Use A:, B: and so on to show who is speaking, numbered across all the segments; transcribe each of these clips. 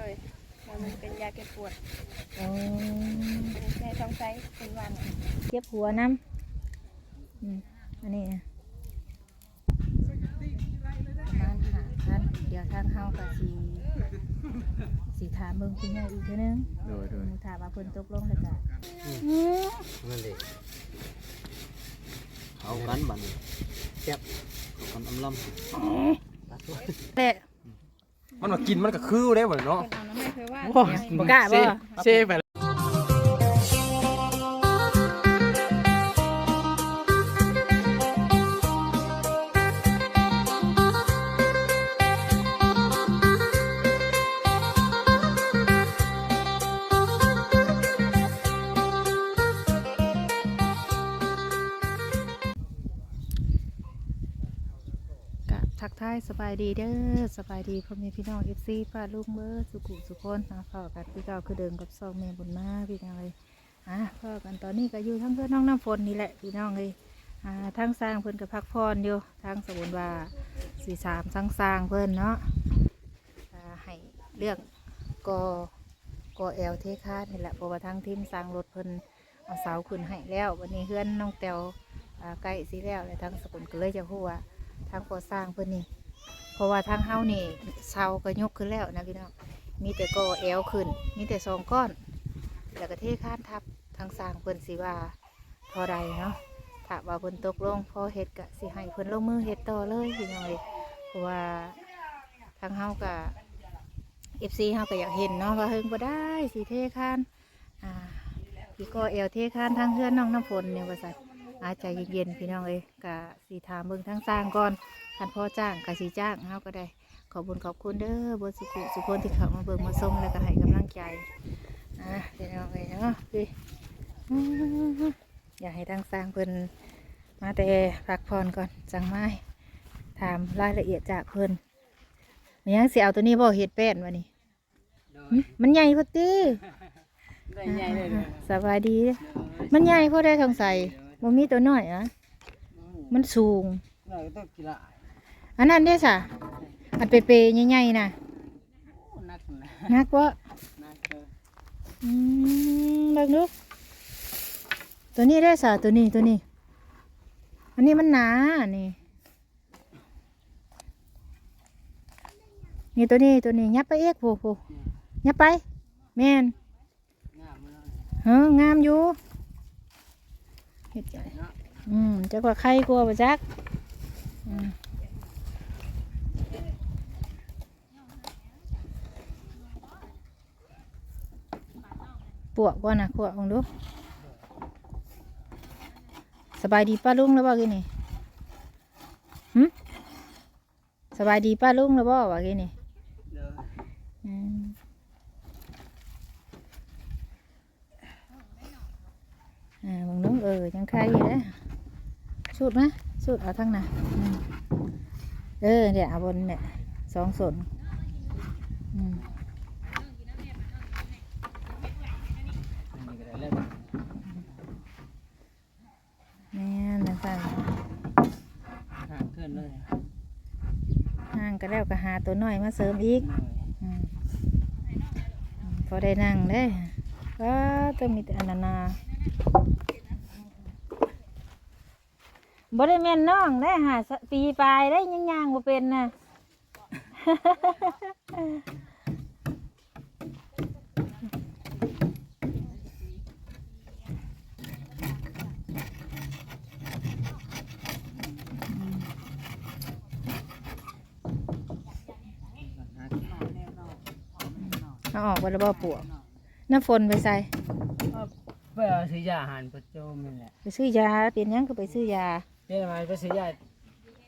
A: เลยแล้วมันเป็นยาแก้ปวด
B: โอ้
A: แม่ท้องไส้เป็นวัน
B: เจ็บหัวน้ำอืมอันนี้นะประมาณหาพันเดี๋ยวทางเฮาก็สิสิถามเบิ่งคุณยายอีกเทีนึง
C: โดยโดย
B: ถามว่าเพิ่นตกลงแล้วก็
C: นั่นเด็กเอากันบัดนแซ่บเอากันอำลำตัดไว้
B: แต่
D: มันมากินมันก็คือได้หมดเนาะ
A: เป็นเอาน้ำไม่เคยว่า
B: โอ้บ่กล้าบ่
D: เซ่ไป
B: ทายสบายดีเด้อสบายดีพ่อแม่พี่น้อง FC ป้าลุงเบอร์สุขุสุคนนะพ่อกันพี่เก่าคือเดิมกับซองแม่บุญมาพี่น้องเลยอะพ่อกันตอนนี้ก็อยู่ทั้งเพื่อนน้องน้ำฝนนี่แหละพี่น้องเลยอ่าทั้งสร้างเพิ่อนกับพักพรอยู่ทั้งสมุนว่าสี่สามทั้งสร้างเพิ่อนเนาะอ่าให้เลือกกกแอลเทคาดนี่แหละเพราะว่าทั้งทีมสร้างรถเพิ่นเอาเสาขึ้นให้แล้ว วันนี้เพื่อนน้องแตวอ่าใกล้สิแล้วเลยทั้งสกุลก็เลยจะพูดว่า ทางก่อสร้างเพิ่นนี่ เพราะว่าทางเฮานี่เสาก็ยกขึ้นแล้วนะพี่น้อง มีแต่ก่อแอวขึ้น มีแต่สองก้อน แล้วก็เทคานทับทางสร้างเพิ่อนสิว่าเทอใดเนาะถ้าว่าเพิ่นตกลงพอเฮ็ดก็สิให้เพิ่นลงมือเฮ็ดต่อเลยพี่น้องเอ้ยเพราะว่าทางเฮาก็ FC เฮาก็อยากเห็นเนาะว่าเฮิงบ่ได้สิเทคานอ่าพี่ก็แอวเทคานทางเฮือนน้องน้ำฝนเนี่ยว่าซั่น อาใจเย็นๆพี่น้องเอ้ยกะสีถามเบิ่งทั้งสร้างก่อนคันพ่อจ้างกะสีจ้างเฮาก็ได้ ขอบคุญขอบคุณเด้อบนสุขุสุคนที่เข้ามาเบิ่งมาชมแล้วก็ให้กำลังใจอะพี่น้องเอ้ยเนาะพี่อื้ออยากให้ทั้งสร้างเพิ่นมาแต่พักผ่อนก่อนจังไม้ถามรายละเอียดจากเพิ่นมันยังสิเอาตัวนี้บ่เฮ็ดแป้นวะนี่หึมันใหญ่พอตี
D: ได้ใหญ่เลยเด้อ
B: สบายดีเด้อมันใหญ่พอได้ทองใส่ บ่มีตัวน้อยอะมันสูง
D: เราก็ต้องกีฬา
B: อันนั้นเด้อสะอันเปเปๆใหญ่ๆน่ะ
D: นักนะ
B: นักวะ
D: นักเออ
B: อืมเบิ่งดูตัวนี้ได้อสะตัวนี้ตัวนี้ อันนี้มันหนานี่นี่ตัวนี้ตัวนี้ยับไปเอกโผโผยับไป แม่น
D: งามมัน
B: เฮ้งามอยู่ เฮ็ดจังอืมจักว่าใครกลัวบ่จักอืมปวกบ่นะปวกลองดู สบายดีป้าลุงแล้วบ่กินนี่หึสบายดีป้าลุงแล้วบ่ว่ากินนี่
D: เด้อ
B: อืม อ่าบางน้องเออยังใครอยู่นะสูดมะสูดเอาทั้งน่ะอืมเออเนี่ยเอาบนเนี่ยสองส่วนอืม
D: อันนี้ก็ได้แล้ว
B: แม่นนะสั่น
D: ห่างขึ้นเลย
B: ห่างก็แล้วก็หาตัวน้อยมาเสริมอีกอืมอืมพอได้นั่งได้ก็ต้องมีแต่อนนานา บ่ได้แม่นน้องได้หาสปีปลายได้ยังย่างบ่เป็นน่ะเอาออกไปแล้วบ่ปวกน้ำฝนไปใส่
D: ไปเอาซื้อยาอาหารประโจมนี่แหละ
B: ไปซื้อยาเป็นหยังก็ไปซื้อยา
D: เป็ นอะไรไปซื้อยา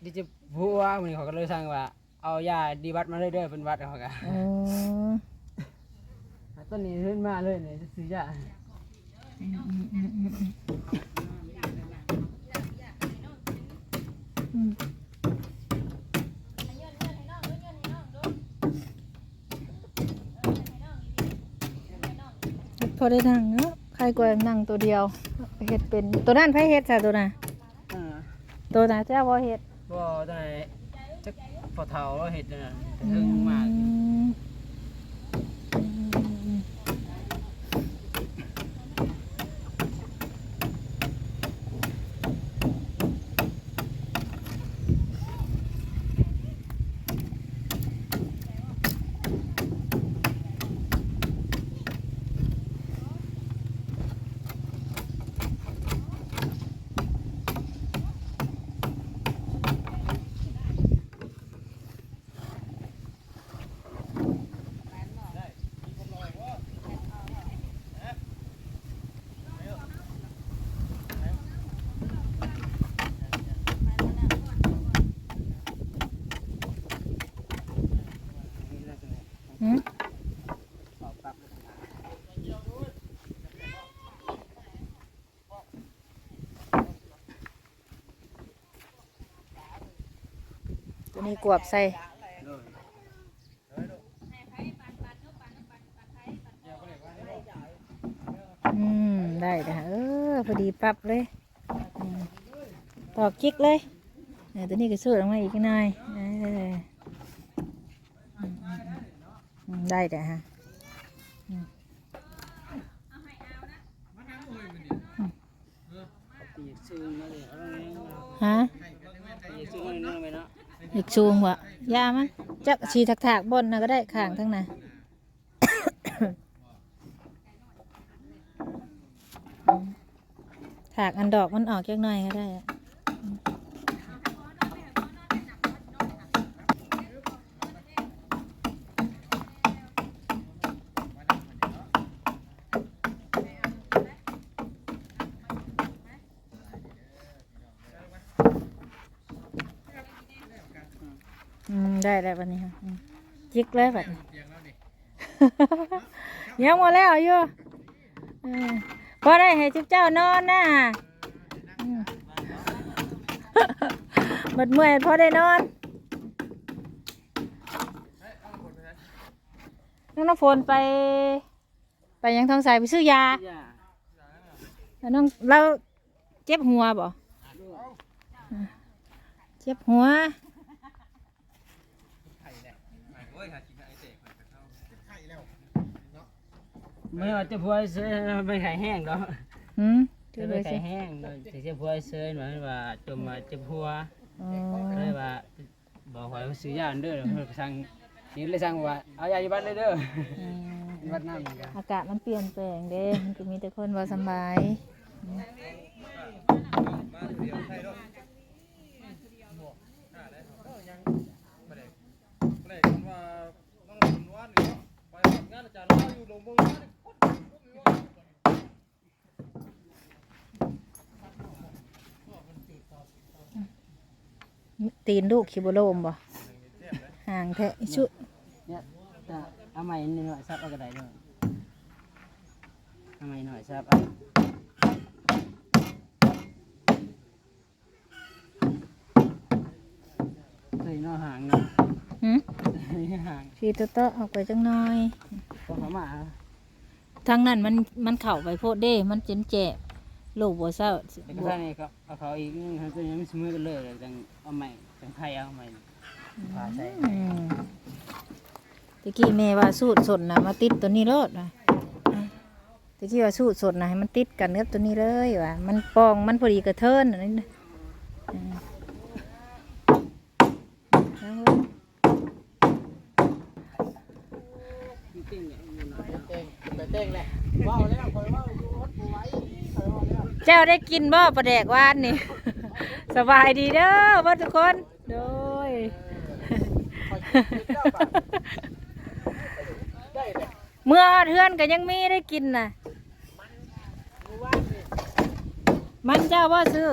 D: ดิจิบัวมันนี้เขาก็เลยสั่งว่า เอายาดีวัดมาเลยเด้อเป็นวัดเขาก็
B: โอ้
D: ต้นนี้ขึ้นมาเลยเนี่ยซื้อยา
B: อืมพอได้นั่งเนาะใครกว่านั่งตัวเดียวเฮ็ดเป็นตัวนั้นไผเฮ็ดซะตัวน่ะ
D: อ่า
B: ตัวน่ะเจ้าบ่เฮ็ด
D: บ่ตอนไหนจักพอเฒ่าเราเฮ็ดนั่นน่ะแต่ถึงมาก
B: อืม มีกวบใส่อืม ได้นะเออพอดีปรับเลยอืมตอกจิกเลยเออตัวนี้ก็สูดออกมาอีกหน่อยเอออืมอืมอืมได้แต่ฮะ
D: ตีซูงมาเลยเอาไง
B: ฮะ
D: ตีซูงมาเลยไป เนาะ
B: อีกชูงวะยามันจักชีถักถากๆบนนะก็ได้ข้างทั้งนั้นถากอันดอกมันออกจักหน่อยก็ได้อะ อืมได้แล้ววันนี้ค่ะอืมจิกเลยแบบนี้ ยังหมดแล้วอยู่เออพอได้ให้จุ๊บเจ้านอนนะอืม หมดเมื่อยพอได้นอนน้องน้ำฝนไป ไปยังทองใสไปซื้อยา
D: ย่า
B: แล้วน้องเราเจ็บหัวบ่เจ็บหัว
D: ไม่ว่าจะพัวเซยไม่ไข่แห้งดอก
B: หืม
D: จะ
B: เจ็บเล
D: ไม่
B: ย
D: ไข่
B: สิ
D: แห้งดอกจะจะพัวเซยหน่อยว่าจมมาจะพัว
B: อ๋อ
D: เลยว่าบอกว่าซื้อยาอันเด้อเพิ่นสั่งนี่เลยสั่งว่าเอายาอยู่บ้านเลยเด้อ
B: อืม
D: วัดน้ำเหมือนกัน
B: อากาศมันเปลี่ยนแปลงเด้มันก็มีแต่คนว่าสำบาย ตีนลูกคิโบโลมบ่ห่างแท้อิชุ
D: เนี่ยถ้าเอาใหม่นิดหน่อยซับเอากระไดหน่อยเอาใหม่หน่อยซับเอาเฮ้ยนอห่างเนาะ
B: หืม
D: เฮ้ยห่าง
B: ฟีตัวโตะออกไปจังน้อย
D: พอเขามา
B: ทางนั้นมันมันเข่าไปโพดเด้ มันเจ็นแจบลูกบัวเศร้า
D: แต่ก็ท่านนี่ก็เอาเขาอีกนึงเขาจะยังไม่มือกันเลยเลยจังเอาใหม่จังไทยเอาใหม่พาใส่
B: อืมตะกี้แม่ว่าสูตรสดนะมาติดตัวนี้รถนะตะกี้ว่าสูตรสดนะให้มันติดกันกับตัวนี้เลยว่ะมันปองมันพอดีกระเทินอันนี้นะอืมเอาเว้ย
D: ติ้งเนี่ย
C: แต่เต้งแหละว้าวแล้วคอยว้าวดูรถกูไว้คอยว้าวแล้ว
B: เจ้าได้กินบ่ปลาแดกวานนี่ สบายดีเด้อเบ่ทุกคนโดย
C: คอยคิดเจ้าป่ะได้เลย
B: เมื่อเทือนก็ยังมีได้กินน่ะ
C: กูว่านี่
B: มันเจ้าบ่ซื้อ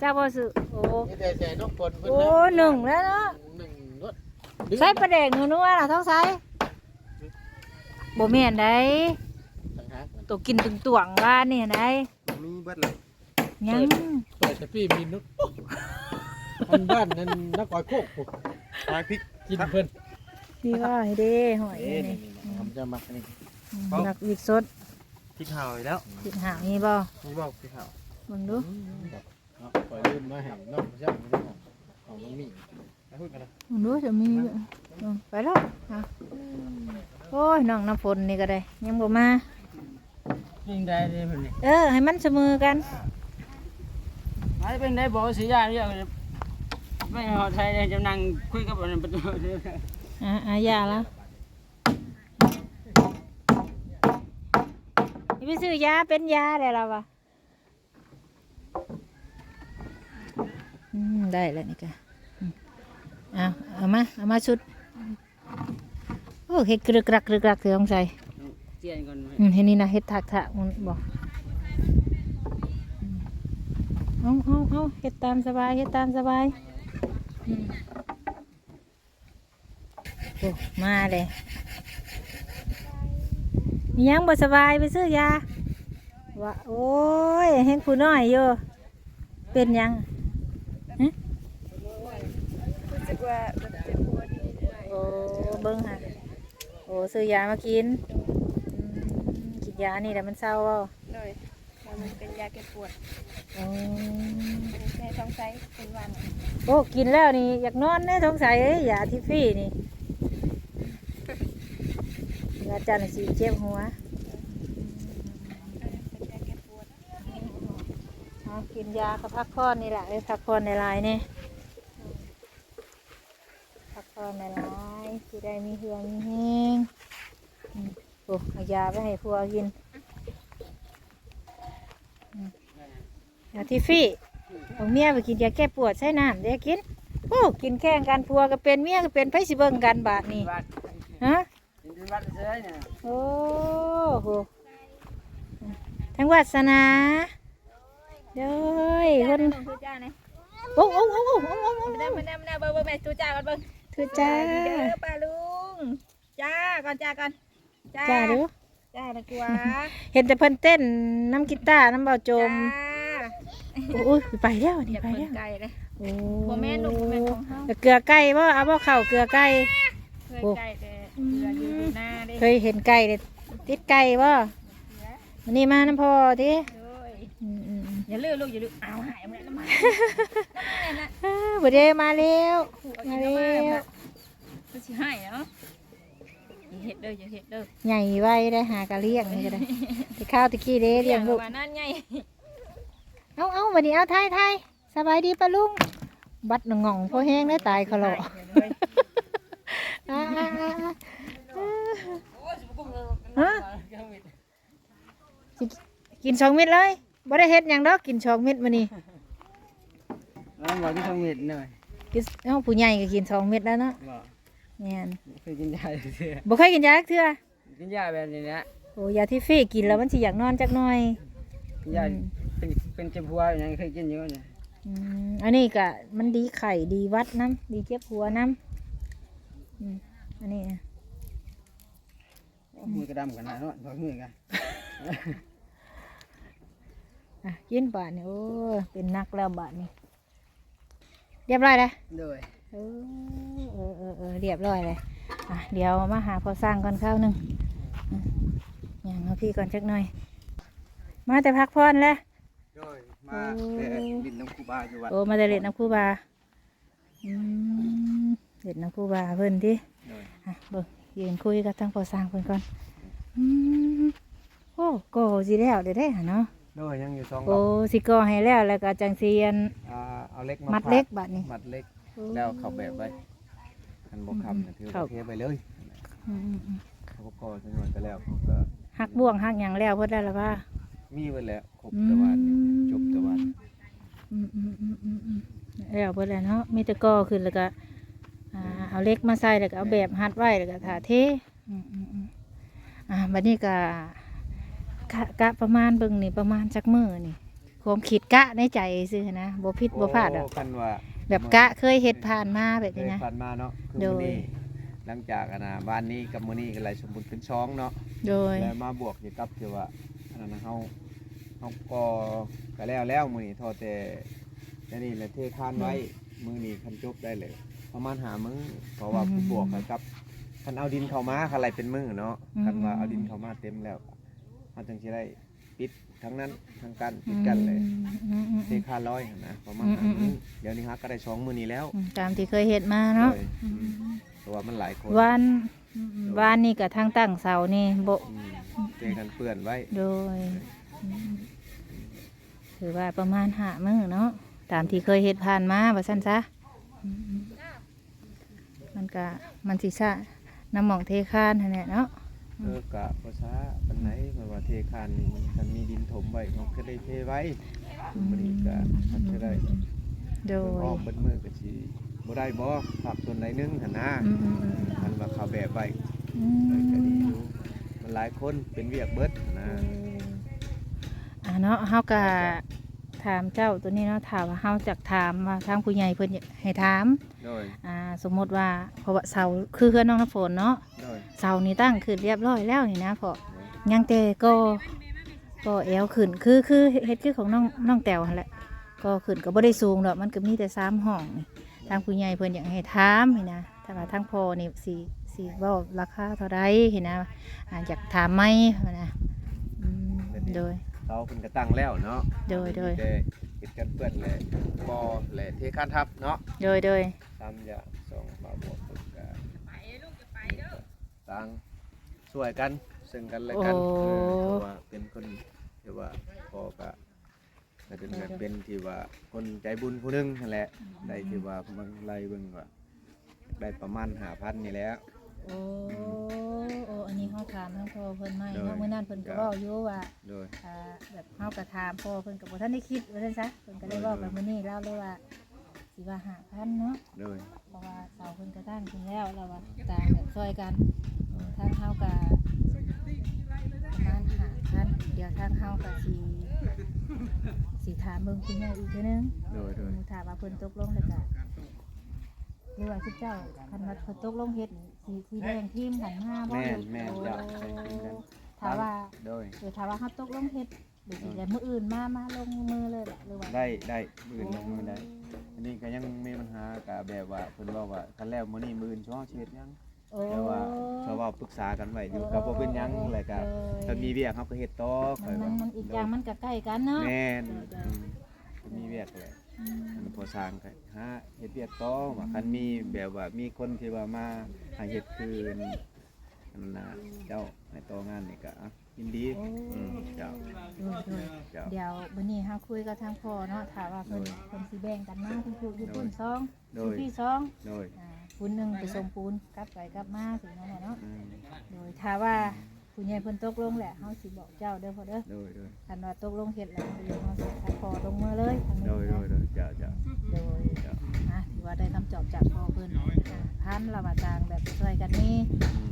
B: เจ้าบ่ซื้อโอ้
C: มีแต่แสนกคนเพิ่น
B: โอ้หนึ่งแล้วเนาะ
C: หนึ่งรถ
B: ใส่ปลาแดกนัวๆน่ะท้องใส่ บ่แม่นได้
C: ต่างหาก
B: ตัวกินตึงตวงว่านี่ได้
C: มีเบิดเลย
B: ยัง
C: เปิดแต่พี่มีนุชอันบ้านนั้นนักก่อยโคกปุ๊บตายพริกกินเพิ่น
B: พี่ว่าให้เด้หอย
C: เอ๊ะ
B: นี่
C: นี่ๆผมจะมักนี่
B: อืมหลักวิกสด
C: พริกเห่าอีกแล้ว
B: กินหางนี่บ่
C: นี่บอกพริกเห่า
B: เบิ่งดู
C: เนาะปล่อยลืมมาให้น้องเจ้าไม่ต้องของน้องมีพูดกันนะ
B: เบิ่งดูจะมีอืมไปแล้วอะ โอ้ยน้องน้ำฝนนี่ก็ได้ยังบ่มา
D: ยิ่งได้เลยแบบนี้
B: เออ ให้มันเสมอกัน
D: ไม่เป็นได้บอกซื้อยาเนี่ยไม่เอาไทยเลยจะนั่งคุยกับมันประตู
B: อะอะอยาแล้วนี่ไปซื้อยาเป็นยาได้แล้ววะอืมได้แล้วนี่กะอืมเอาเอามาเอามาชุด โอ้เฮ็ดกรึกกรักกรึกกรักเถืองใส่
D: เจียนก่อน
B: อืมเฮ็ดนี่นะเฮ็ดถักถากมันบอกเอาเอาเอาเฮ็ดตามสบายเฮ็ดตามสบายอืมโอ้มาเลยมียังบ่สบายไปซื้อยาว่าโอ้ยแห้งผู้น้อยอยู่เป็นหยังฮะ
A: กว่าแบบเจ็บปวดนิดหน่อย
B: โอ้เบิ่งค่ะ โอ้ซื้อยามากินอืมกินยานี่แหละมันเศร้าบ่
A: เลยแล้วมันเป็นยาแก้ปวด
B: โอ้
A: แม่ท้องไส้เป็นวัน
B: โอ้กินแล้วนี่อยากนอนแน่สงสัยเอ้ยยาที่ฟรีนี่ยาจันทร์สีเจ็บหัว
A: เป็นยาแก้ปวด
B: เอากินยาก็พักผ่อนนี่แหละเอ้ยพักผ่อนในลายๆนี่พักผ่อนในลาย ที่ได้มีเหือมีแห้งอืมโอ้เอายาไปให้พัวกินอืมยาที่ฟรีของเมียไปกินยาแก้ปวดใช้น้ำเดี๋ยวกินโอ้กินแข่งกันพัวก็เป็นเมียก็เป็นไผสิเบิ่งกันบาดนี่
D: วัด
B: ฮะ
D: เป็นวัดเสือเนี่ย
B: โอ้โหทั้งวาสนาเด้ยคน
A: ต้องทุจ้าเนี่ย
B: โอ้โอ้โอ้โอ้โอ้โอ้โอ้
A: มาได้มาได้มาได้เบิ่งเบิ่งแม่ทุจ้าก่อนเบิ่ง
B: ถือจ้า
A: เด้อป้าลุง จ้า ก่อนจ้าก่อน จ้า
B: จ้าเด้อ
A: จ้านะกว่า
B: เห็นแต่เพิ่นเต้นน้ำกีตาร์น้ำเบาโจม
A: จ้า
B: โอ้ยไปแล้ว
A: อ
B: นี่
A: ย่า
B: ไป
A: เพิ่
B: แล้ว
A: งไกลเลย
B: โอ้
A: บ่แม่นลูกบ่แม่นของเฮา
B: แล้วเกลือไก่บ่เอาบ่เข้าเกลือไก่
A: เคยไกลแต่เรืออยู่ดูหน้าเด้
B: เคยเห็นไก่เลยติดไก่บ่วันนี้มาน้ำพอที
A: โอ้ย
B: อืมอืมอืม
A: อย่าลืมลูกอย่าลืมเอาหายมา วันนะ
B: อ้าวบ่ได้มาแล้วมาแล้
A: น้ำมัน
B: ว
A: สิให้เนาะอเห็ดเด้ออย่าเห็ดเด้อ
B: ใหญ่ไว้ได้หากะเลี้ยงนี่ก็ได้ไปข้าวตะกี้เด้เลี้ยงลูก
A: ว่านั่นไง
B: เอาเอาวันนี้เอาไทยไทยสบายดีปะลุง บัดหนงองพอแห้งได้ตายเขาหรอกินสองเม็ดเลยบ่ได้เฮ็ดยังดอกกินสองเม็ดมานี่
D: แล้วบอกที่ทำเม็ดหน่อย
B: กินเอ้าผู้ใหญ่ก็กินสองเม็ดแล้วเนาะ
D: บอก
B: แม่น
D: เคยกินยาเสือ
B: บ่เคยกินยาจักเทื่อ
D: กินยาแบบนี้นะ
B: โอ้ยาที่ฟรีกินแล้วมันสิอยากนอนจักหน่อย
D: กินยาเป็นเป็นเจ็บหัวอย่างนี้เคยกินอยู่เนี่ย
B: อืมอันนี้ก็มันดีไข่ดีวัดน้ำดีเจ็บหัวน้ำอืมอันนี้นะ
D: มือกระดำกันนะเนาะมือกัน
B: อะกินบาทนี่โอ้ยเป็นนักแล้วบาทนี่ เรียบร้อยเลย
D: โดย
B: เออเออเออเออเรียบร้อยเลยอะเดี๋ยวมาหาพอสร้างก่อนข้าวหนึ่งอืมอย่างเอาพี่ก่อนจักหน่อย มาแต่พักผ่อนแล้ว
C: โดยมาแต่ดินน้ำคูบาอยู่วัด
B: โอ้มาแต่เล็ดน้ำคู่บาอืมเล็ดน้ำคู่บาเพิ่นที่
C: โดย
B: อะเบิ่งยืนคุยกับทั้งพอสร้างเพิ่นก่อนอืมโอ้ก็สิแล้วเดี๋ยวได้หะเนาะ
C: โดยยังอยู่สองด
B: โอ้
C: อก
B: สิก่อให้แล้วแล้วก็จังเซียน
C: อ่าเอาเล็กมา
B: มัด
C: ฝา
B: เล็กบัดนี้
C: มัดเล็ก แล้วเขาแบบไว้คันบอกคำนะถือ
B: เข้า
C: ว่าเทไปเลย
B: อืมอืมอืม
C: เขาก็พอจังหวะก็แล้วเขาก็
B: หักบ่วงหักหยังแล้วเพิ่นได้แล้วว่า
C: มีไว้แล้วครบ
B: อื
C: แตะวัน
B: ม
C: จบแตะวัน
B: อืมอืมอืมอืมอืมแล้วเพิ่นแล้วเนาะมีแต่ก่อขึ้นแล้วก็อ่าเอาเหล็กมาใส่แล้วก็เอาแบบหัดไว้แล้วก็ถาเทอืมอืมอืมอ่าบัดนี้ก็ กะกะประมาณเบิ่งนี่ประมาณจักมื้อนี่ความคิดกะในใจซื่อนะบ่ผิดบ่พลาดดอก
C: โคันว่า
B: แบบกะเคยเฮ็ดผ่านมาแบบ
C: เค
B: นี้
C: ย
B: นะ
C: ผ่านมาเนาะคือ
B: โดย
C: มื้อนี้หลังจากอันนะวันนี้กับมื้อนี้ก็ไหลสมบูรณ์เป็นช่องเนาะ
B: โดย
C: แล้วมาบวกอยู่กับที่ว่าอันนั้นนะเฮาเฮาก็ก็แล้วแล้วมื้อนี้ทอแต่แล้วนี่แหละเทคานไว้มื้อนี้คันจบได้เลย ประมาณหามื้อเพราะว่าผู้บวกกับคันเอาดินเข้ามาคันไรเป็นมื้อเนาะคันว่าเอาดินเข้ามาเต็มแล้ว เฮาจึงสิได้ปิดทั้งนั้นทั้งกันปิดกันเลย
B: อืมอืม
C: เท
B: อืม
C: คานร้อยหั่นนะประมาณ
B: อืม
C: หา
B: อื
C: มื้
B: ม
C: อเดี๋ยวนี้ฮักก็ได้สองมื้อนี้แล้ว
B: อืมตามที่เคยเฮ็ดมาเนาะ
C: โดยอืมเพราะว่ามันหลายคน
B: วันวันนี่กับทางตั้งเสานี่โบ
C: อืมเจอกันเปื้อนไว้
B: โดยอืมถือว่าประมาณหามือเนาะตามที่เคยเฮ็ดผ่านมาว่าสั้นซะอืมมันก็มันสิซะน้ำหมองเทคานนั่นแหละเนาะ
C: เออกะภาษาปันไหนมันว่าเทคานนี่มันคันมีดินถมไว้มันก็ได้เทไว้มันนี้ก็มันจะได้
B: โด
C: เบิ่ง
B: ย
C: อ้อมเบิดมือก็สิบ่ได้บ่ผักส่วนใดหนึงหั่นนะ
B: อืมอืมอืม
C: มันว่าเขาแบบไว้
B: อื
C: เออก็ดี
B: ม
C: อยู่มันหลายคนเป็นเวียกเบิดนะ
B: อ่าเนาะเฮาก็ถามเจ้าตัวนี้เนาะถามว่าเฮาจักถามว่าทางผู้ใหญ่เพิ่นอยากให้ถาม
C: โดย
B: อ่าสมมติว่าเพราะว่าเสาคือเพื่อนน้องน้ำฝนเนาะ
C: โดย
B: เสานี่ตั้งขึ้นเรียบร้อยแล้วนี่นะพอยังแต่ก็ก็แอวขึ้นคือคือเฮ็ดคือของน้องน้องแตวหั่นแหละก็ขึ้นก็บ่ได้สูงดอกมันก็มีแต่สามห้องนี่ทางผู้ใหญ่เพิ่นอยากให้ถามเห็นนะถ้าว่าทางพ่อนี่สิสิเว้าราคาเท่าใดเห็นนะอ่าอยากถามไหมหั้นนะอืมโดย
C: เราเพิ่นก็ตั้งแล้วเนาะ
B: โดยโดย
C: แต่เฮ็ดกันเปื้อนแหละบ่แหละเทคานทับเนาะ
B: โดยโดย
C: ตามอย่าส่งมาบอกเพิ่นก็ต่างช่วยกันซึ่งกันและกันเออเพราะว่าเป็นคนที่ว่าพอก็ก็เป็นก็เป็นที่ว่าคนใจบุญผู้หนึงนั่นแหละได้ที่ว่าบางไล่เบิ่งว่าได้ประมาณ5,000นี่แหล้ว
B: โอ้โอ้อันนี้เฮาถามทางพ่อเพิ่นไหม
C: โดย
B: เนาะมื้อนั้นเพิ่นก็
C: จ้ะ
B: เว้าอยู่ว่า
C: โดย
B: อ่าแบบเฮาก็ถามพ่อเพิ่นก็บ่ทันได้คิดว่าซั่นซะเพิ่นก็ได้เว้ากันมื้อนี้แล้วเลยว่า สิว่า5,000เนาะ
C: โดย
B: เพราะว่าเสาเพิ่นก็ตั้งขึ้นแล้วแล้วว่าต่างแบบช่วยกันทางเฮาก็ประมาณ5,000เดี๋ยวทางเฮาก็สิสิถามเบิ่งคุณแม่อีกเทื่อนึง
C: โดยโดย
B: ถามว่าเพิ่นตกลงแล้วก็หรือว่าสิเจ้าคันว่าเพิ่นตกลงเฮ็ดนี่สิสิแบ่งทีมกันมาบ่
C: แม่น
B: หรือ
C: แม่น
B: โอ้
C: จะใช้ทีมกัน
B: ถ้าว่า
C: โดย
B: เดี๋ยวถ้าว่าเฮาตกลงเฮ็ด หรือสิได้มื้ออื่นมามาลงมือเลยล่ะหรือว่า
C: ได้ได้มื่นลงมือได้อันนี้ก็ยังมีปัญหากับแบบว่าเพิ่นบอกว่าคันแล้วมื้อนี้มื้ออื่นช่อเช็ดยัง
B: โอ้
C: แต่ว่าเขาเว้าปรึกษากันไว้อยู่ก็บ่เป็นหยังแล้วก็ถ้ามีเวียกเฮาก็เฮ็ดต่อ
B: มั
C: ค่อนย
B: มั
C: ว่าน
B: มันอีกอย่างมันก็ใกล้กันเนาะ
C: แม่นอืมมีเวียกแหละมันพอสร้างก็หาเฮ็ดเวียกต่อว่าคันมีแบบว่ามีคนที่ว่ามาให้เฮ็ดคืนอันนั้นน่ะเจ้าให้ต่องานนี่ก็อะ ยินดีอืมเจ้า
B: โดยโดย
C: เจ้า
B: เดี๋ยวมื้อนี้เฮาคุยกับทางพ่อเนาะถ้าว่าเพิ่น
C: โดย
B: เพิ่นสิแบ่งกันมาคุณครูอยู่พุ่นซอง
C: โด
B: อยู่
C: ย
B: พี่ซอง
C: โดย
B: อ่าปูนหนึงไปส่งปูนกลับไปกลับมาถึงนั่นแหละเนาะ
C: อืม
B: โดยถ้าว่าผู้ใหญ่เพิ่นตกลงแหละเฮาสิบอกเจ้าเด้อพ่อเด้อ
C: โดยโดย
B: คันว่าตกลงเฮ็ดแล้วเดี๋ยวเฮาสิทักพ่อลงมือเลยทางนี้
C: โดยโดยโดยเจ้าเจ้า
B: โดย
C: เจ้า
B: อะถือว่าได้คำตอบจากพ่อเพิ่นอ่าพันเรามาจางแบบช่วยกันนี่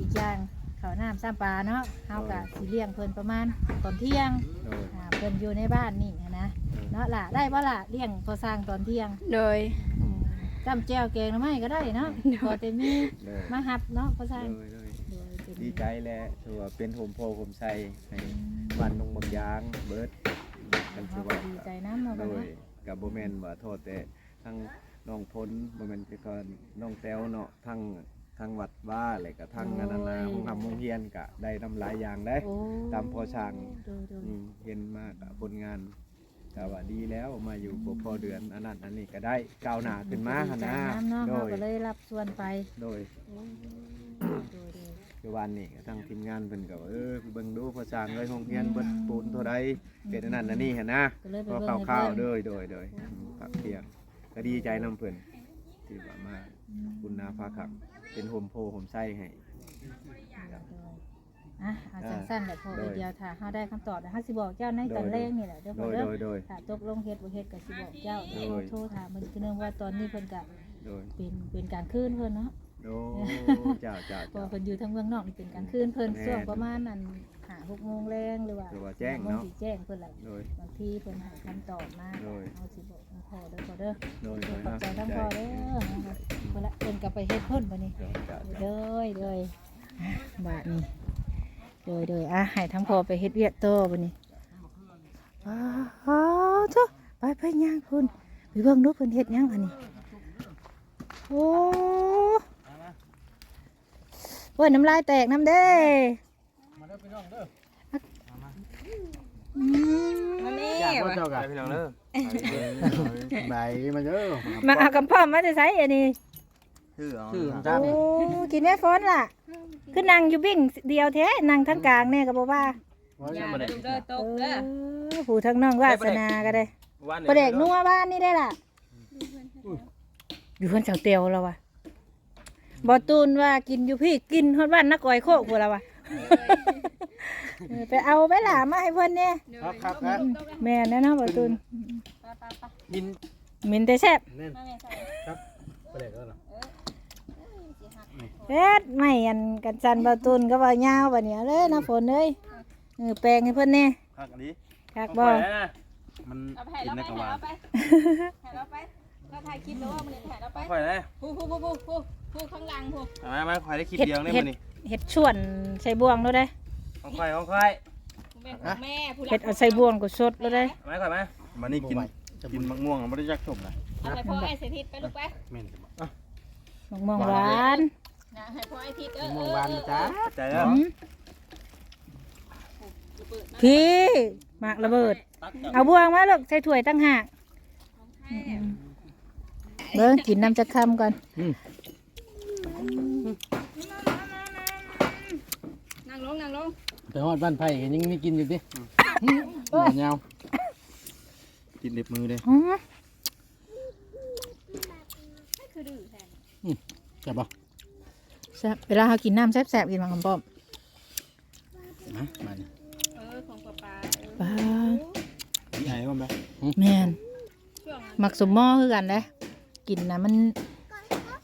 B: อีกอย่าง ข้าวน้ำซ้ำปลาเนาะเฮาก็สิเลี้ยงเพิ่นประมาณตอนเที่ยง
C: โดย
B: อ่าเพิ่นอยู่ในบ้านนี่นะเนาะล่ะได้บ่ล่ะเลี้ยงพอสร้างตอนเที่ยง
A: โดย
C: อืม
B: จำแจวแกงหน่อไม้ก็ได้เนาะพอแต่มี
C: โดย
B: มาหับเนาะพอสร้าง
C: โดยโดย
B: โดยเป็น
C: ดีใจแหล้วถือว่าเป็นโฮมโพผมใส่ให้บ้านนงบางยางเบิดกัน
B: เฮา
C: ถือ
B: ก็
C: ว่า
B: ดีใจนำเนาะ
C: โด
B: บัด
C: ย
B: นี้
C: กับโบแมนว่าโทษแต่ทั้งน้องพลโบแมนคือก็น้องแต้วเนาะทั้ง ทั้งวัดว่าอะไรก็ทั้งนันนานาห้องทำโรงเรียนก็ได้นำหลายอย่างได้
B: โอ้
C: ตามพอช่าง
B: โดยโดย
C: อืมเห็นมากผลงานก็ว่าดีแล้วมาอยู่พอพอเดือนอันนั้นอันนี้ก็ได้ก้าวหน้าขึ้นมาหน
B: ดีใจ
C: นะ
B: นำเนาะ
C: โด
B: เฮายก็เลยรับส่วนไป
C: โดย
B: โดยโดย
C: คือวันนี้ก็ทางทีมงานเพิ่นก็ว่าเออเบิ่งดูพอสร้างเลยโรงเรียนเบิดปูนเท่าใดเป็นอันนั้นอันนี้หั่นนะ
B: ก็เลยไป
C: พอ
B: เบิ่ง
C: ข้าว
B: ให้
C: ๆ
B: เพิ่น
C: เด้อโดยโดยผักเที่ยงก็ดีใจนํเพิ่น ที่ว่ามาคุณนาฟ้าขังเป็นโฮมโพโฮมไส้ให้
B: อะเอาสั้นๆแหละพอ
C: โดย
B: เดียวถ้าเฮาได้คำตอบแล้วเฮาสิบอกเจ้าในตอนแรกนี่แหละเด้อ
C: โด
B: พ่อยเด้
C: โด
B: อย
C: โดย
B: ถ้าตกลงเฮ็ดบ่เฮ็ดก็สิบอกเจ้า
C: โดย
B: โทรถามเพิ่นคือเนื่องว่าตอนนี้เพิ่นก็
C: โดย
B: เป็นเป็นการคืนเพิ่นเนาะ
C: โดยเจ้าเจ้า
B: เพอ
C: เจ้า
B: เพิ่นอยู่ทางเมืองนอกนี่เป็นการคืนเพิ่น
C: แม่น
B: ช่วงประมาณนั้น 5 6โมงแรงหรือว่า
C: หรือว่าแจ้ง
B: โม
C: เนาะ
B: สิแจ้งเพิ่นแหละ
C: โดย
B: บางทีเพิ่นให้คำตอบมา
C: โดย
B: เฮาสิบอกทางพ่อเด้อพ่อเด้อ
C: โดยโดย
B: ขอบใจทั้งพ่อเด้อนะคะเพิ่นละเพิ่นก็ไปเฮ็ดเพิ่นบัดนี้
C: เจ้าเจ้า
B: เด้ยเด้ยอะบาทนี่เด้ยเด้ยอะให้ทั้งพ่อไปเฮ็ดเวียกโตอบัดนี้อ้าวเจ้าไปไปย่างพุ่นไปเบิ่งดูเพิ่นเฮ็ดหยังอันนี้โอ้โอ้ยน้ำลายแตกน้ำเด้
D: มาเด้อพี่น้องเด้อ
B: อืม
A: มานี่
D: อยากว่า
A: ว่ะ
D: เจ้ากัน
C: พี่น้องเด้อ
D: ใบมาเด้อ
B: มาเอากำพ่อมมาจะใช้อันนี้
C: ชื่อเอา
D: ชื่อของ
B: โอ้
D: เจ้านี่
B: กินแม่ฝนล่ะคือนั่งอยู่บิ่งเดียวแท้นั่งทั้งกลางแน่ก็บอกว่า
A: อย่าดูเด้อตกเด้อ
B: เออผู้ทั้งน้องวาสนาก็ได้ประเด็กนัวบ้านนี่ได้ล่ะ อยู่เพื่อนเสาเตียวแล้ววะบอตูนว่ากินอยู่พี่กินฮอดบ้านนักก่อยโคกกูแล้ววะ เออไปเอาไปหล่ามาให้เพื่อนเนี่ย
D: ครับครับครับ
B: แม่แน่เนาะบอตูน
D: ยิน
B: มินแต่แซ่บ
D: แน่นครับไปเลยก็แล้ว
B: เอ็ดไม่อันกันจันบอตูนก็ว่ายาวบะเนี่ยเลยนะฝนเลยเออแปลงให้เพื่อนเนี่ย
C: คักอันนี้
B: คักบ่
C: มัน
A: เอาไปให้เราไปให้เราไปให้เราไปเราถ่ายคลิปแล้วว่ามันถ่ายเราไป
C: ค่อยได้
A: ผู้ผู้ผู้ผู้ผู้ผู้ข้างหลังผู้
C: มามาค่อยได้คลิปเดียวนี่มื้อนี้
B: เห็ดชวนใส่บ่วงแล้วได้
C: ของค่อยของค่อย
A: แม่แม่ผู้หลั
B: เห็ดเอาใส่บ่วงก็สดแล้วได้
C: มาค่อยมา
E: มันนี่กินกินมะม่วงไม่ได้ยักจบนะ
B: โเอา
A: ให้พ่อไอ้เสถิตไปลูกไป
F: แม่นบ่
B: มองมองหวาน
A: นะให้พ่อไอ้ทิศเออ
F: ม
A: เอ
F: อง
A: อ
F: หวาน
A: เอ
F: นะ
A: อ
F: จ๊ะ
G: ใจแล้ว
B: อืมพี่หมากระเบิด เอาบ่วงมาลูกใส่ถ้วยตั้งหากเบิ้งกินน้ำจะคำก่อน
A: นั่ง ลงนั่งลง
F: ไปฮอดบ้านไผ่ก็ยังมีกินอยู่ดิหมอยาว
G: กินเล็บมือเลย
B: อ๋อ
A: คือดื้อแทน
F: ใช่บ่
B: แซ่บเวลาเขากินน้ำแซ่บๆกินมังคำป้อม
F: นะมานี่
A: เออของปลาปลา
B: ป้า
G: มีไอ้บ้างไหม
B: แม่น
A: ช่วง
B: หมักสมหม้อคือกันเลยกินนะมัน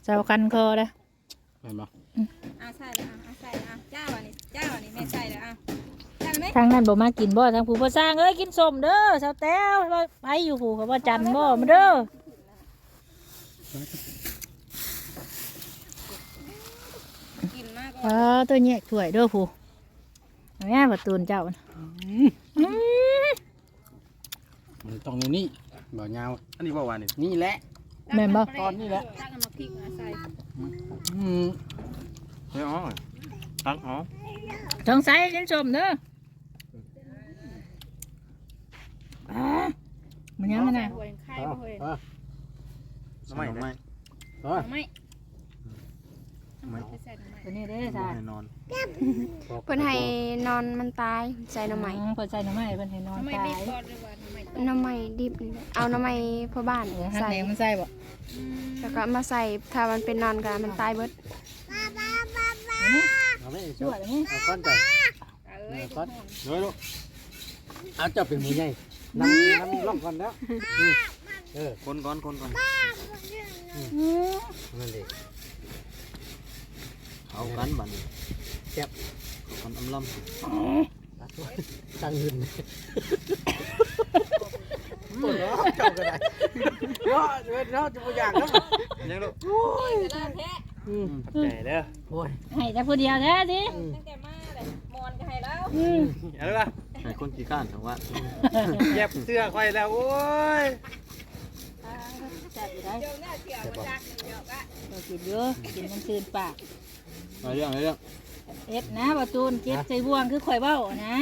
B: เจ้ากันคอเลย
F: แม่นบ่
A: อะใส่เลยอะอะใส่เลยอะ
B: ทางนั้นบ่มากินบ่ทางผู้บ่สร้างเอ้ยกินสมเด้อสาวแต้วไปอยู่ผู้เขาบ่จันบ่มาเด้อ
A: กินมากก็
B: ป้าตัวแยกถ้วยเด้อผู้เอาแม่ประตูนเจ้าน่ะอืม
F: มันต้องในนี่บ่ยาว
G: อันนี้บ่หวานนี่
F: นี่แหละ
B: แม่นบ่
F: ตอนนี้แหละ
A: ตั้งเอามาพริกมาใส่
F: อืม
G: เฮ้ยอ๋อตักอ๋อ
B: สงสัยกินสมเด้อ อ่ามันยังไงนะ
A: หวยไข่
F: เอา
A: บ่หวย
F: เอา
G: น้ำไม่ได้
F: เอา
A: หน่อไม้หน่อไม้ไปใส่หน่อไม้
B: ตัวนี้เด้อ
G: บ่
B: จ้า
G: ให้นอน
E: เพิ่นให้นอนมันตายใส่หน้ำใหม่
B: อืเปิดใจหน่อไม้เพิ่นให้น
A: ห
B: อ
A: น่อนไม้
B: ตา
A: ดิบ
B: ย
A: ก่อนหรือว่าหน่อไม้ต้ม
E: หน้ำใหม่ดิบนี่แหละเอาหน้ำใหม่พ่อบ้าน
B: เออหัก
E: ใส่
B: แหนงมันใส่บ่
A: อืม
E: แล้วก็มาใส่ถ้ามันเป็นนอนกันมันตายเบิด
F: เอาไม่
B: ชั่วเลยนี่
F: เอาก้อนใจ
A: เอาเอ้ย
F: ก้อน
G: เฮ้ยลูก
F: เอาเจ้าเป็นหมูใหญ่ นั่งนั่งล่องก่อนแล้วอืมเออ
G: คนก่อนคนก่อน
F: นั่นเอง
G: เอากันบัดนี้
F: แซ่บ
G: เอากันอำลำ
F: ตั้งเงินปวดร้อนเจ้าก็ได้เนาะเว้ยเนาะจะบ่อยากเนาะ
G: ยังลูก
A: แต่ละแท้
F: อืม
G: ขอบใจเด้อ
F: โอ้ย
B: ให้แต่ผู้เดียวแท้สิ
A: ตั้งแต่มาเลยมอนก็ให้แล้ว
B: อืม
G: เอาเลยป่ะ ให้คนขี้ข้านของว่า
F: เย็บเสื้อค่อยแล้ว โอ้ย
B: แซ่บอยู่ได้
A: เดี๋ยวหน้าเสียวมาจักเดี๋ยวก็
B: เรากินเยอะกินมันซื่นปาก
G: เอาเรื่องเอาเรื่อง
B: เอ็ดนะประตูนเก็บใส่บ่วงคือข่อยเบ้านะ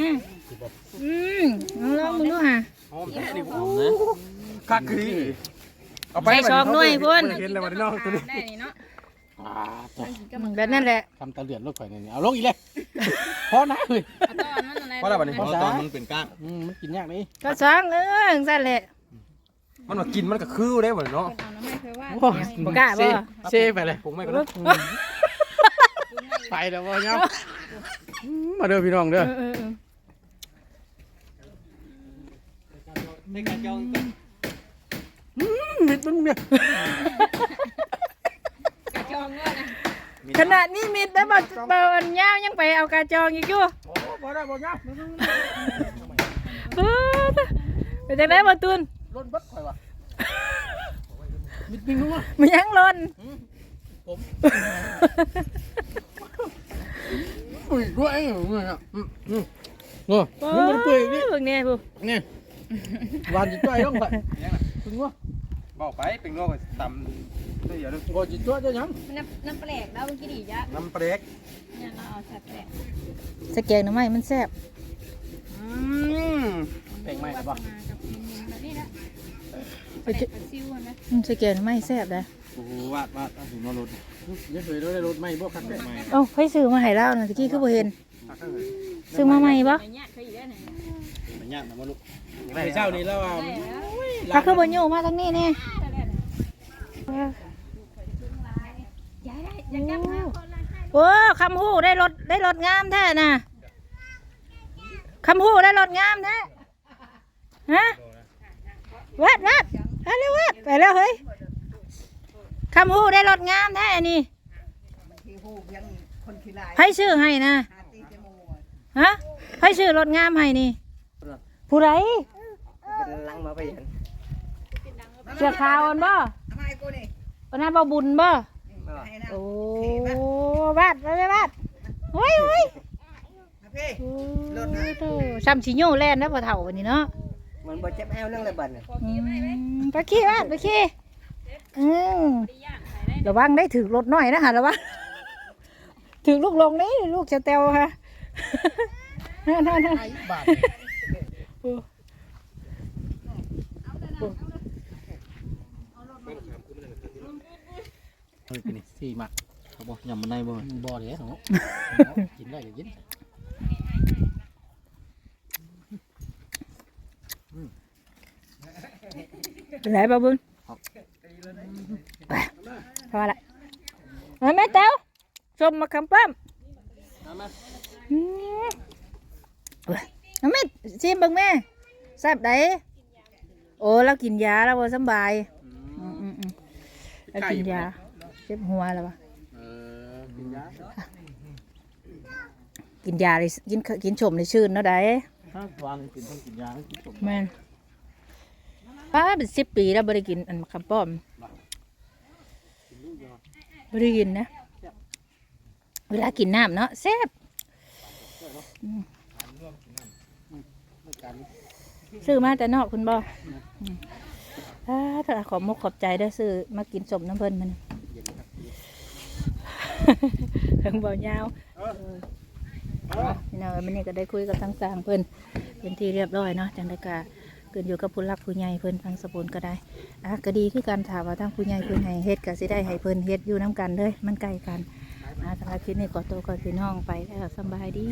B: อืมเอาลองมึงดูฮะ
G: หอมแท้นี่หอมนะ
F: คักคือ
B: ใส่ซองหน่วยพุ่น
F: เห็นแล้ววันนี้เนาะตัวนี้
A: ได้นี่เนาะ
F: อ่าตัว
B: มึงแบบนั้นแหละ
F: ทำตะเลือดรถข่อยนี่เอาลงอีกเลยพอนะเฮ้ย
A: เอาตอนมันอะไร
G: เพราะอะไรบัดนี้
F: ภา
G: เพราะ
F: ษา
G: ตอนมันเป็นก้าง
F: อืมมันกินยากนี่
B: ก็สองเออจังซั่นแหละ
G: มันมากินมันก็คือได้หมดเนาะ
A: เอาน้ำไม้เคยว่า
B: โอ้บ่กล้าบ่
F: เซ่ไปเลย
G: ผมไม่ก็ได้
F: ไปแล้วบ่เนาะอืมมาเด้อพี่น้องเด้อ
B: เออเออเออ
G: ในการจอง
F: มิดมึงเนี่ย
A: กระจองเงินนะ
B: ขนาดนี้มิดได้บ่เบ่อันยาวยังไปเอากระจองอีกอยู่
F: โอ้บ่ได้บ่เนาะ
B: เออไปจังได๋บ่ตูน
F: รถบัดข่อยว่ะมิดมึงรู้มั้ย
B: มันยังหล่น
F: อุ้ยด้วยเองเนี่ยอืมอืมโอ้มึงมันเปื่อยนี่
B: เบิ่งแน่ผู้
F: นี่หวานจิตจ้อยต้องไปถึงวะ
G: บอกไปเป็นโรคตำเดี๋ยวดู
F: บ่จิตจ้อยจะยัง
A: มันน้ำน้ำแปลกแล้วเมื่อกี้ดีจ้ะ
G: น้ำเปรก
A: เนี่ยเราเอาสัตว์แปลก
B: สแกงหน่อไม้มันแซ่บ
G: อืม
F: เป่งใหม่
A: ว่า
F: บ่
A: มากับมุมๆแบบนี้นะ
B: ไป
A: แปล
B: เจ
A: กกับซิวอะนะ
B: อืมสแกงหน่อไม้แซ่บเด้อ
G: โอ้โหวาดวาดถึงมารถ
F: ยังเคยได้รถใหม่บ่คันแบบใหม่
B: เอ้าไผซื้อมาให้เราน่ะตะกี้คือบ่เห็นซื้อมาใหม่บ่
A: ไอ้เนี่ยเคยอยู่ได้ไหน
G: มันยากนะมาลูก
F: เจ้านี่แล้วว่า
A: ได้แล้ว
B: ถ้าคือบ่อยู่มาทางนี้แน่
A: ย้ายได้ยังยังมาคนละให้
B: โอ้คำฮู้ได้รถได้รถงามแท้น่ะคำฮู้ได้รถงามแท้ฮะวัดวัดไปแล้ววัดไปแล้วเฮ้ยคำฮู้ได้รถงามแท้นี่ให้ชื่อให้นะฮะให้ชื่อรถงามให้นี่ผู้ใด
F: ลังมาไปเห็น
B: เสือขาวอันบ่อันนั้นบ่บุญบ่โอ้วาดไปไปวาดเฮ้ยเฮ้ยโอ้โธ่ซ้ำสิโยแล่นนะพ่อเฒ่าวันนี้เนาะ
F: มันบ่เจ็บแอวนั่งเลยบัด
B: อืมไปขี้วาดไปขี้อืม
A: ดีย่างใส่ได้
B: ระวังได้ถือรถน้อยนะฮะระวังถือลูกลงนี่ลูกจะเตวค่ะนั่นนั่นนั่น
D: ไอ้บาท
F: เฮ้ยเป็นสี่หมักเขาบอกยำมันในบ่
D: บ่เลยเนาะกินได้ก็กิน
B: เป็นไรบ้าบุญไปพอละเอาแม่เต้วชมมาคำปั้มอืมเว้ยเอาแม่ชิมเบังแม่แซ่บไดโอ้เรากินยาแล้วบ่สำบายอืมอืมอืมเรากินยา เจ็บหัวแล้ววะ
F: เออกินยา
B: กินยาเลยกินกินชมเลยชื่นเนาะได้
F: ถ้าวานกินต้องกินยากินสม
B: แม่นป้าเป็นสิบปีแล้วบ่ได้กินอันมะขามป้อมบ่ได้กินนะ เวลากินน้ำเนาะแซ่บอืมซื้อมาแต่นอกคุณบ่อืมอ่าถ้าขอบมกขอบใจเด้อซื้อมากินสมน้ำเพิ่นมัน ถึงบ่ยาวเออพี่น้องเอ้ยมันนี่ก็ได้คุยกับทั้งสางเพิ่นเป็นที่เรียบร้อยเนาะจังได้กะเกินอยู่กับผู้รักผู้ใหญ่เพิ่นฟังสปุนก็ได้อะก็ดีคือการถามว่าทางผู้ใหญ่เพิ่นให้เฮ็ดก็สิได้ให้เพิ่นเฮ็ดอยู่น้กันเด้อมันใกล้กันอ่าสำหรับคลิปนี้ขอตัวก่อนพี่น้องไปแล้วสำบายดี